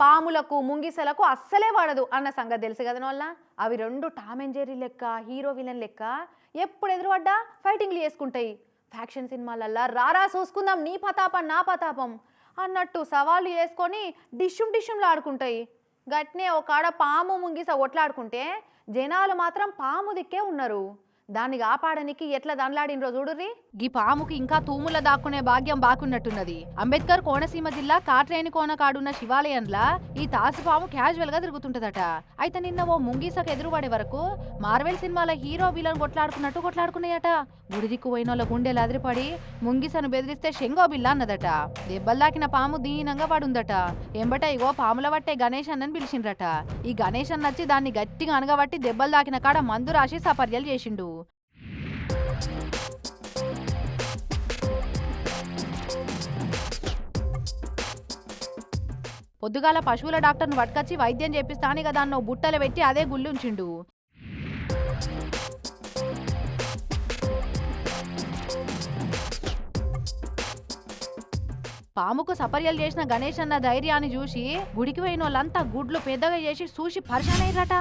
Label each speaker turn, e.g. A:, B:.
A: పాములకు ముంగిసలకు అస్సలే వాడదు అన్న సంగతి తెలుసు కదా వల్ల అవి రెండు టామ్ అండ్ జెర్రీ లెక్క హీరో విలన్ లెక్క ఎప్పుడు ఎదురుపడ్డా ఫైటింగ్లు చేసుకుంటాయి. ఫ్యాక్షన్ సినిమాలల్లా రారా చూసుకుందాం నీ పతాపం నా పతాపం అన్నట్టు సవాళ్ళు వేసుకొని డిష్యుం డిష్యుంలు ఆడుకుంటాయి. గట్నే ఒక ఆడ పాము ముంగిస ఒట్లాడుకుంటే జనాలు మాత్రం పాము దిక్కే ఉన్నారు. దాన్ని కాపాడనికి ఎట్లా దండలాడినరో చూడుర్రి? గీ పాముకి ఇంకా తూముల దాక్కునే భాగ్యం బాకున్నట్టున్నది. అంబేద్కర్ కోనసీమ జిల్లా కాట్రేని కోన కాడున్న శివాలయంలా ఈ తాసుపాము క్యాజువల్గా తిరుగుతుంటదట. అయితే నిన్న ఓ ముంగీసకు ఎదురుపడే వరకు మార్వెల్ సినిమాల హీరో విలన్ కొట్లాడుకున్నట్టు కొట్లాడుకున్నాయట. గుడిదిక్కు పోయిన వాళ్ళ గుండెలు అదిరిపడి ముంగిసను బెదిరిస్తే షెంగో బిల్ల అన్నదట. దెబ్బల్లాకిన పాము దీనంగా పడుందట. ఎంబట ఇగో పాముల పట్టే గణేష్ అన్నని పిలిచిండ్రట. ఈ గణేష్ అన్న వచ్చి దాన్ని గట్టిగా అనగబట్టి దెబ్బలు దాకిన కాడ మందు రాసి సపర్యలు చేసిండు. పొద్దుగాల పశువుల డాక్టర్ను పట్టుకొచ్చి వైద్యం చేపిస్తాను కదా దాన్ని బుట్టలు పెట్టి అదే గుళ్ళుంచిండు. పాముకు సపర్యలు చేసిన గణేష్ అన్న ధైర్యాన్ని చూసి గుడికి పోయిన వాళ్ళంతా గుడ్లు పెద్దగా చేసి చూసి పరిశానయ్యారట